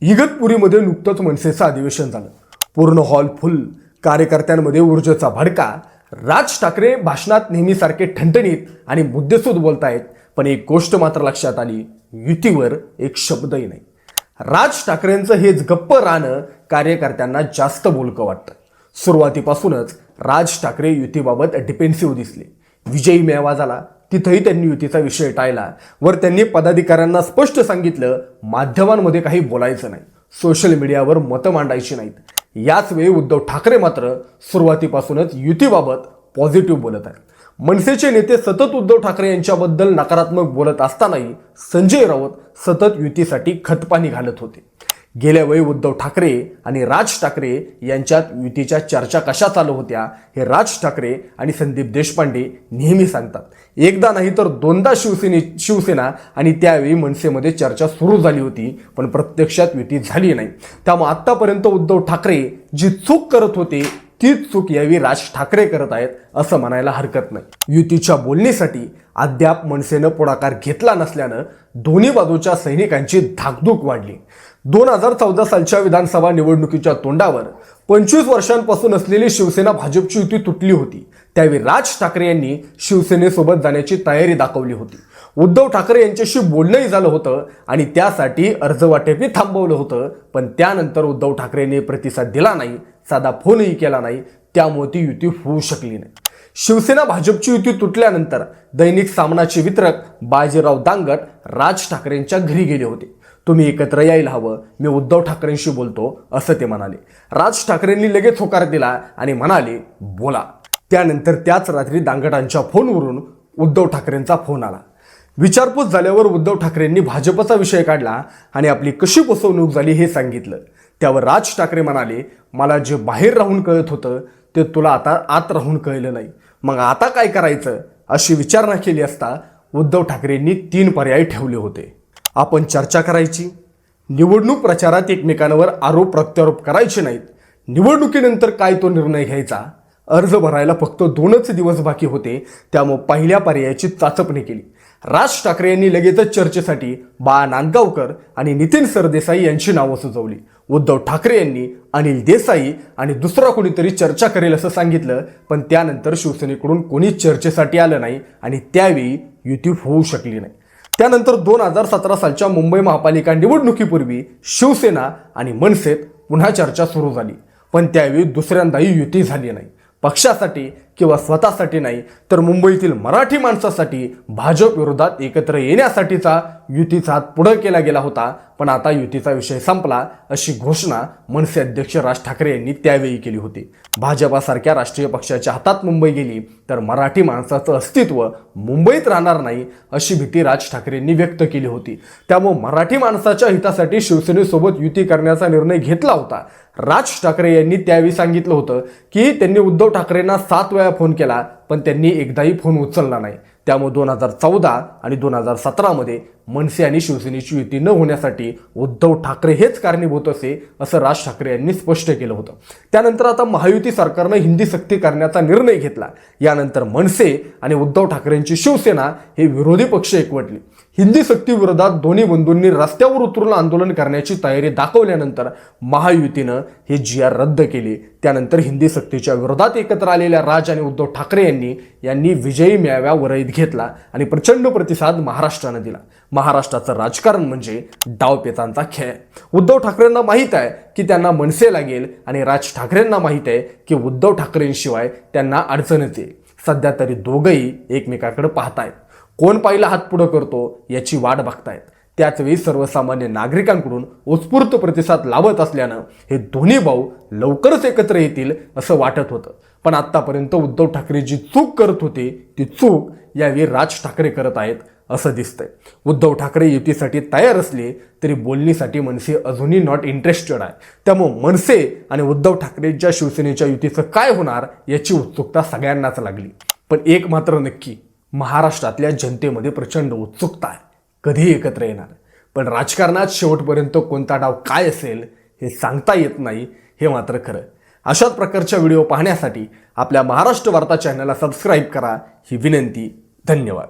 इगतपुरीमध्ये नुकतंच मनसेचं अधिवेशन झालं. पूर्ण हॉल फुल कार्यकर्त्यांमध्ये ऊर्जेचा भडका. राज ठाकरे भाषणात नेहमीसारखे ठणठणीत आणि मुद्देसूद बोलतायत पण एक गोष्ट मात्र लक्षात आली युतीवर एक शब्दही नाही. राज ठाकरेंचं हेच गप्प राहणं कार्यकर्त्यांना जास्त बोलकं वाटतं. सुरुवातीपासूनच राज ठाकरे युतीबाबत डिपेन्सिव्ह दिसले. विजयी मेवा झाला तिथंही त्यांनी युतीचा विषय टाळला. वर त्यांनी पदाधिकाऱ्यांना स्पष्ट सांगितलं माध्यमांमध्ये काही बोलायचं नाही. सोशल मीडियावर मतं मांडायची नाहीत. याचवेळी उद्धव ठाकरे मात्र सुरुवातीपासूनच युतीबाबत पॉझिटिव्ह बोलत आहेत. मनसेचे नेते सतत उद्धव ठाकरे यांच्याबद्दल नकारात्मक बोलत असतानाही संजय राऊत सतत युतीसाठी खतपाणी घालत होते. गेल्या वेळी उद्धव ठाकरे आणि राज ठाकरे यांच्यात युतीच्या चर्चा कशा चालू होत्या हे राज ठाकरे आणि संदीप देशपांडे नेहमी सांगतात. एकदा नाही तर दोनदा शिवसेने शिवसेना आणि त्यावेळी मनसेमध्ये चर्चा सुरू झाली होती पण प्रत्यक्षात युती झाली नाही. त्यामुळे आत्तापर्यंत उद्धव ठाकरे जी चूक करत होते तीच चूक यावेळी राज ठाकरे करत आहेत असं म्हणायला हरकत नाही. युतीच्या बोलणीसाठी अद्याप मनसेनं पुढाकार घेतला नसल्यानं दोन्ही बाजूच्या सैनिकांची धाकधूक वाढली. दोन हजार चौदा सालच्या विधानसभा निवडणुकीच्या तोंडावर पंचवीस वर्षांपासून असलेली शिवसेना भाजपची युती तुटली होती. त्यावेळी राज ठाकरे यांनी शिवसेनेसोबत जाण्याची तयारी दाखवली होती. उद्धव ठाकरे यांच्याशी बोलणंही झालं होतं आणि त्यासाठी अर्जवाटेपी थांबवलं होतं पण त्यानंतर उद्धव ठाकरेंनी प्रतिसाद दिला नाही साधा फोनही केला नाही त्यामुळे ती युती होऊ शकली नाही. शिवसेना भाजपची युती तुटल्यानंतर दैनिक सामनाचे वितरक बाजीराव दांगट राज ठाकरेंच्या घरी गेले होते. तुम्ही एकत्र यायला हवं मी उद्धव ठाकरेंशी बोलतो असं ते म्हणाले. राज ठाकरेंनी लगेच होकार दिला आणि म्हणाले बोला. त्यानंतर त्याच रात्री दांगटांच्या फोनवरून उद्धव ठाकरेंचा फोन आला. विचारपूस झाल्यावर उद्धव ठाकरेंनी भाजपचा विषय काढला आणि आपली कशी फसवणूक झाली हे सांगितलं. त्यावर राज ठाकरे म्हणाले मला जे बाहेर राहून कळत होतं ते तुला आता आत राहून कळलं नाही. मग आता काय करायचं? अशी विचारणा केली असता उद्धव ठाकरेंनी तीन पर्याय ठेवले होते. आपण चर्चा करायची. निवडणूक प्रचारात एकमेकांवर आरोप प्रत्यारोप करायचे नाहीत. निवडणुकीनंतर काय तो निर्णय घ्यायचा? अर्ज भरायला फक्त दोनच दिवस बाकी होते त्यामुळे पहिल्या पर्यायाची चाचपणी केली. राज ठाकरे यांनी लगेचच चर्चेसाठी बाळा नांदगावकर आणि नितीन सरदेसाई यांची नावं सुचवली. उद्धव ठाकरे यांनी अनिल देसाई आणि दुसरा कोणीतरी चर्चा करेल असं सांगितलं पण त्यानंतर शिवसेनेकडून कोणीच चर्चेसाठी आलं नाही आणि त्यावेळी युती होऊ शकली नाही. त्यानंतर दोन हजार सतरा सालच्या मुंबई महापालिका निवडणुकीपूर्वी शिवसेना आणि मनसेत पुन्हा चर्चा सुरू झाली पण त्यावेळी दुसऱ्यांदाही युती झाली नाही. पक्षासाठी किंवा स्वतःसाठी नाही तर मुंबईतील मराठी माणसासाठी भाजप विरोधात एकत्र येण्यासाठीचा युतीचा हात पुढं केला गेला होता. पण आता युतीचा विषय संपला अशी घोषणा मनसे अध्यक्ष राज ठाकरे यांनी त्यावेळी केली होती. भाजपासारख्या राष्ट्रीय पक्षाच्या हातात मुंबई गेली तर मराठी माणसाचं अस्तित्व मुंबईत राहणार नाही अशी भीती राज ठाकरेंनी व्यक्त केली होती. त्यामुळे मराठी माणसाच्या हितासाठी शिवसेनेसोबत युती करण्याचा निर्णय घेतला होता. राज ठाकरे यांनी त्यावेळी सांगितलं होतं की त्यांनी उद्धव ठाकरेंना सात वेळा फोन केला पण त्यांनी एकदाही फोन उचलला नाही. त्यामुळे दोन हजार चौदा आणि दोन हजार सतरामध्ये मनसे आणि शिवसेनेची युती न होण्यासाठी उद्धव ठाकरे हेच कारणीभूत असे असं राज ठाकरे यांनी स्पष्ट केलं होतं. त्यानंतर आता महायुती सरकारनं हिंदी सक्ती करण्याचा निर्णय घेतला. यानंतर मनसे आणि उद्धव ठाकरेंची शिवसेना हे विरोधी पक्ष एकवटले. हिंदी सक्तीविरोधात दोन्ही बंधूंनी रस्त्यावर उतरून आंदोलन करण्याची तयारी दाखवल्यानंतर महायुतीनं हे जी आर रद्द केली. त्यानंतर हिंदी सक्तीच्या विरोधात एकत्र आलेल्या राज आणि उद्धव ठाकरे यांनी यांनी विजयी मेळाव्या वरईत घेतला आणि प्रचंड प्रतिसाद महाराष्ट्रानं दिला. महाराष्ट्राचं राजकारण म्हणजे डावपेचांचा खेळ. उद्धव ठाकरेंना माहीत आहे की त्यांना मनसे लागेल आणि राज ठाकरेंना माहीत आहे की उद्धव ठाकरेंशिवाय त्यांना अडचण येईल सध्या तरी दोघंही एकमेकाकडे पाहतायत. कोण पाहिला हात पुढं करतो याची वाट बघतायत. त्याचवेळी सर्वसामान्य नागरिकांकडून उत्स्फूर्त प्रतिसाद लावत असल्यानं हे दोन्ही भाऊ लवकरच एकत्र येतील असं वाटत होतं. पण आत्तापर्यंत उद्धव ठाकरे जी चूक करत होते ती चूक यावेळी राज ठाकरे करत आहेत. असं दिसतंय. उद्धव ठाकरे युतीसाठी तयार असले तरी बोलणीसाठी मनसे अजूनही नॉट इंटरेस्टेड आहे. त्यामुळे मनसे आणि उद्धव ठाकरेंच्या शिवसेनेच्या युतीचं काय होणार याची उत्सुकता सगळ्यांनाच लागली. पण एक मात्र नक्की महाराष्ट्रातल्या जनतेमध्ये प्रचंड उत्सुकता आहे. कधी एकत्र येणार. पण राजकारणात शेवटपर्यंत कोणता डाव काय असेल हे सांगता येत नाही हे मात्र खरं. अशाच प्रकारच्या व्हिडिओ पाहण्यासाठी आपल्या महाराष्ट्र वार्ता चॅनलला सबस्क्राईब करा. ही विनंती धन्यवाद.